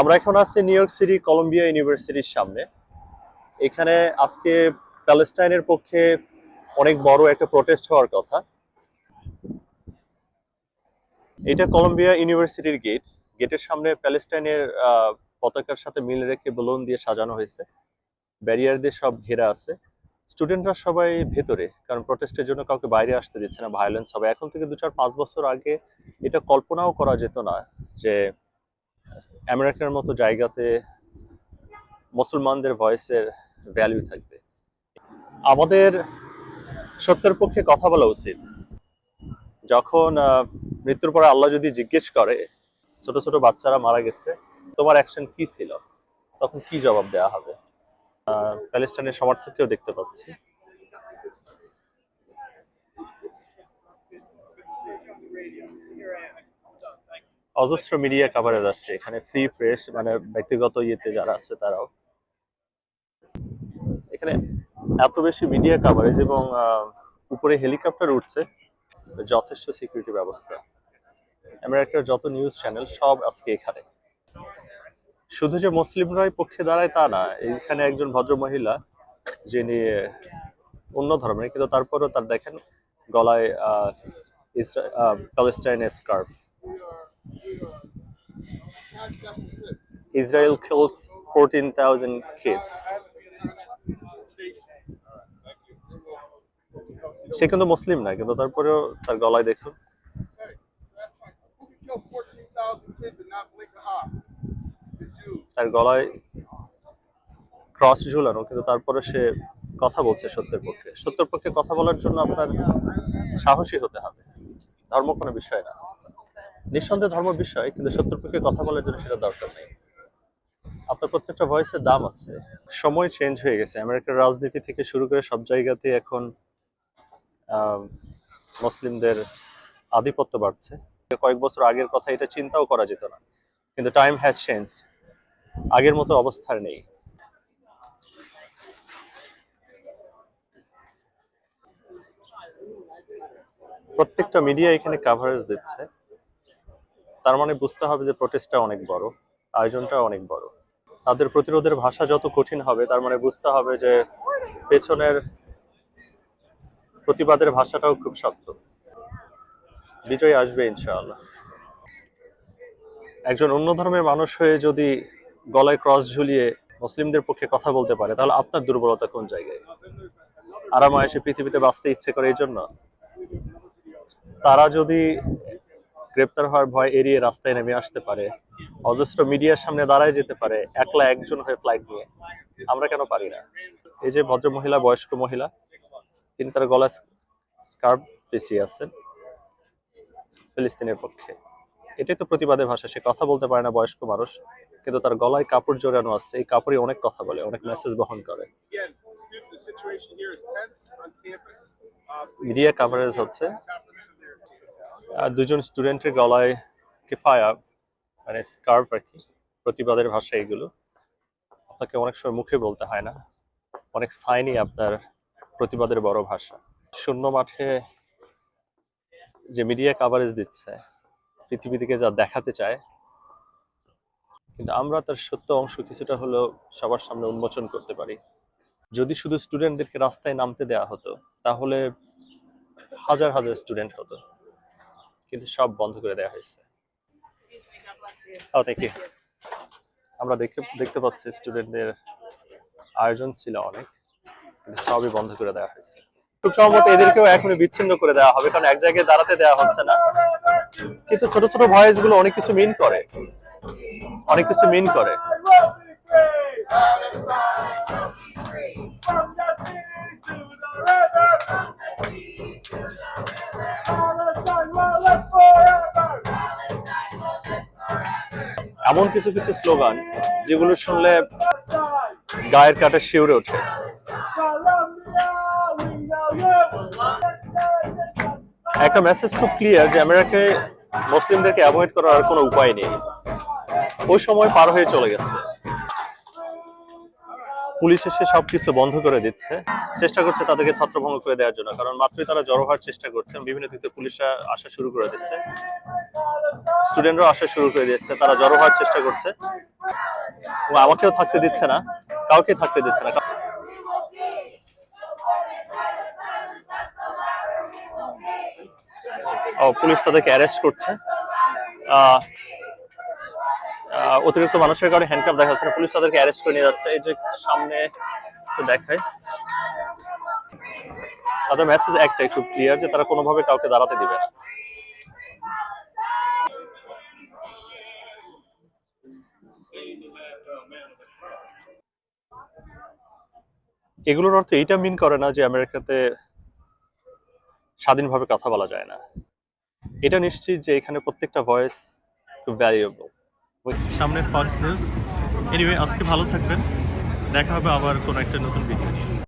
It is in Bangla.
আমরা এখন আছি নিউ ইয়র্ক সিটি, কলম্বিয়া ইউনিভার্সিটির সামনে। এখানে আজকে প্যালেস্টাইনের পক্ষে অনেক বড় একটা প্রোটেস্ট হওয়ার কথা। এটা কলম্বিয়া ইউনিভার্সিটির গেট। গেটের সামনে প্যালেস্টাইনের পতাকার সাথে মিল রেখে বেলুন দিয়ে সাজানো হয়েছে। ব্যারিয়ার দিয়ে সব ঘেরা আছে। স্টুডেন্টরা সবাই ভেতরে, কারণ প্রোটেস্টের জন্য কাউকে বাইরে আসতে দিচ্ছে না, ভায়োলেন্স হবে। এখন থেকে দু চার পাঁচ বছর আগে এটা কল্পনাও করা যেত না যে আমেরিকার মতো জায়গাতে মুসলমানদের ভয়েসের ভ্যালু থাকবে। আমাদের সত্যের পক্ষে কথা বলা উচিত। যখন মৃত্যুর পরে আল্লাহ যদি জিজ্ঞেস করে, ছোট ছোট বাচ্চারা মারা গেছে, তোমার অ্যাকশন কি ছিল? তখন কি জবাব দেওয়া হবে? প্যালেস্টাইনের সমর্থককেও দেখতে পাচ্ছি। অজস্র মিডিয়া কাভারেজ আসছে। এখানে ফ্রি প্রেস মানে ব্যক্তিগত ইয়েতে যারা আছে তারাও। এখানে এত বেশি মিডিয়া কাভারেজ এবং উপরে হেলিকপ্টার উঠছে যথেষ্ট সিকিউরিটি ব্যবস্থা। আমেরিকার যত নিউজ চ্যানেল সব আজকে এখানে। শুধু যে মুসলিমরাই পক্ষে দাঁড়ায় তা না এখানে একজন ভদ্র মহিলা যিনি অন্য ধর্মের কিন্তু তারপরও তার দেখেন গলায় আহ, স্কার্ফ Israel kills 14,000 kids. সে কিন্তু মুসলিম না কিন্তু তারপরেও তার গলায় দেখুন You kill 14,000 kids and not blink an eye. The Jews. তার গলায় ক্রস ঝুলানো কিন্তু তারপরে সে কথা বলছে সত্যের পক্ষে সত্যের পক্ষে কথা বলার জন্য আপনার সাহসী হতে হবে ধর্ম কোনো বিষয় না নিঃসন্দেহে ধর্ম বিষয়, কিন্তু সত্যের পক্ষে কথা বলার জন্য সেটা দরকার নেই। আপনার প্রত্যেকটা ভয়েসের দাম আছে। সময় চেঞ্জ হয়ে গেছে। আমেরিকার রাজনীতি থেকে শুরু করে সব জায়গাতে এখন মুসলিমদের আধিপত্য বাড়ছে। কয়েক বছর আগের কথা, এটা চিন্তাও করা যেত না। কিন্তু টাইম হ্যাজ চেঞ্জ আগের মতো অবস্থার নেই। প্রত্যেকটা মিডিয়া এখানে কাভারেজ দিচ্ছে। তার মানে বুঝতে হবে যে প্রটেস্টটা অনেক বড়, আয়োজনটা অনেক বড়। তাদের প্রতিরোধের ভাষা যত কঠিন হবে, তার মানে বুঝতে হবে যে পেছনের প্রতিবাদের ভাষাটাও খুব শক্ত। বিজয় আসবে ইনশাআল্লাহ। একজন অন্য ধর্মের মানুষ হয়ে যদি গলায় ক্রস ঝুলিয়ে মুসলিমদের পক্ষে কথা বলতে পারে, তাহলে আপনার দুর্বলতা কোন জায়গায়? আরাম এসে পৃথিবীতে বাঁচতে ইচ্ছে করে এই জন্য? তারা যদি গ্রেপ্তার হওয়ার ভয় এড়িয়ে রাস্তায় নেমে আসতে পারে। অজস্র মিডিয়ার সামনে দাঁড়ায় যেতে পারে একলা একজন হয়ে ফ্লাইট নিয়ে। আমরা কেন পারি না? এই যে ভদ্র মহিলা বয়স্ক মহিলা তিনি তার গলায় স্কার্ফ পেঁচিয়ে আছেন ফিলিস্তিনের পক্ষে। এটাই তো প্রতিবাদের ভাষা সে কথা বলতে পারে না বয়স্ক মানুষ কিন্তু তার গলায় কাপড় জড়ানো আছে। এই কাপড়ই অনেক কথা বলে অনেক মেসেজ বহন করে। মিডিয়া কাভারেজ হচ্ছে। দুজন স্টুডেন্টের গলায় কিফায়া মানে স্কার্ফ আর কি, প্রতিবাদের ভাষা এগুলো। আপনাকে অনেক সময় মুখে বলতে হয় না। অনেক সাইনই আপনার প্রতিবাদের বড় ভাষা। শূন্য মাঠে যে মিডিয়া কাভারেজ দিচ্ছে, পৃথিবী থেকে যা দেখাতে চায়, কিন্তু আমরা তার সত্য অংশ কিছুটা হলেও সবার সামনে উন্মোচন করতে পারি। যদি শুধু স্টুডেন্টদেরকে রাস্তায় নামতে দেওয়া হতো, তাহলে হাজার হাজার স্টুডেন্ট হতো। কিন্তু সব বন্ধ করে দেওয়া হয়েছে। ইউ আমরা দেখতে দেখতে পাচ্ছি স্টুডেন্টদের আয়োজন ছিল অনেক কিন্তু সবই বন্ধ করে দেওয়া হয়েছে। খুব সম্ভবত এদেরকেও এখনই বিচ্ছিন্ন করে দেওয়া হবে কারণ এক জায়গায় দাঁড়াতে দেওয়া হচ্ছে না। কিন্তু ছোট ছোট ভয়েসগুলো অনেক কিছু মিন করে। অনেক কিছু মিন করে। এমন কিছু কিছু স্লোগান যেগুলো শুনলে গায়ের কাটা শিউরে ওঠে. একটা মেসেজ খুব ক্লিয়ার যে আমেরিকায় মুসলিমদেরকে অ্যাভয়েড করার কোনো উপায় নেই ওই সময় পার হয়ে চলে গেছে পুলিশ এসে সবকিছু বন্ধ করে দিচ্ছে। চেষ্টা করছে তাদেরকে ছত্রভঙ্গ করে দেওয়ার জন্য, কারণ মাত্রই তারা জড়ো হওয়ার চেষ্টা করছে বিভিন্ন দিক থেকে পুলিশরা আসা শুরু করে দিচ্ছে। স্টুডেন্টরাও আসা শুরু করে দিচ্ছে তারা জড়ো হওয়ার চেষ্টা করছে। আমাকেও থাকতে দিচ্ছে না, কাউকে থাকতে দিচ্ছে না। ও পুলিশ তাদেরকে অ্যারেস্ট করছে। অতিরিক্ত মানুষের কারণে হ্যান্ডকাপ দেখা যাচ্ছে না। পুলিশ তাদেরকে অ্যারেস্ট করে নিয়ে যাচ্ছে। এই যে সামনে একটু দেখায় তাদের মেসেজ একটাই খুব ক্লিয়ার যে তারা কোনোভাবে কাউকে দাঁড়াতে দিবে না। এগুলোর অর্থ এইটা মিন করে না যে আমেরিকাতে স্বাধীনভাবে কথা বলা যায় না। এটা নিশ্চিত যে এখানে প্রত্যেকটা ভয়েস ভ্যালুয়েবল সামনে ফার্স্ট নিউজ। এনিওয়ে আজকে ভালো থাকবেন। দেখা হবে আবার কোনো একটা নতুন ভিডিও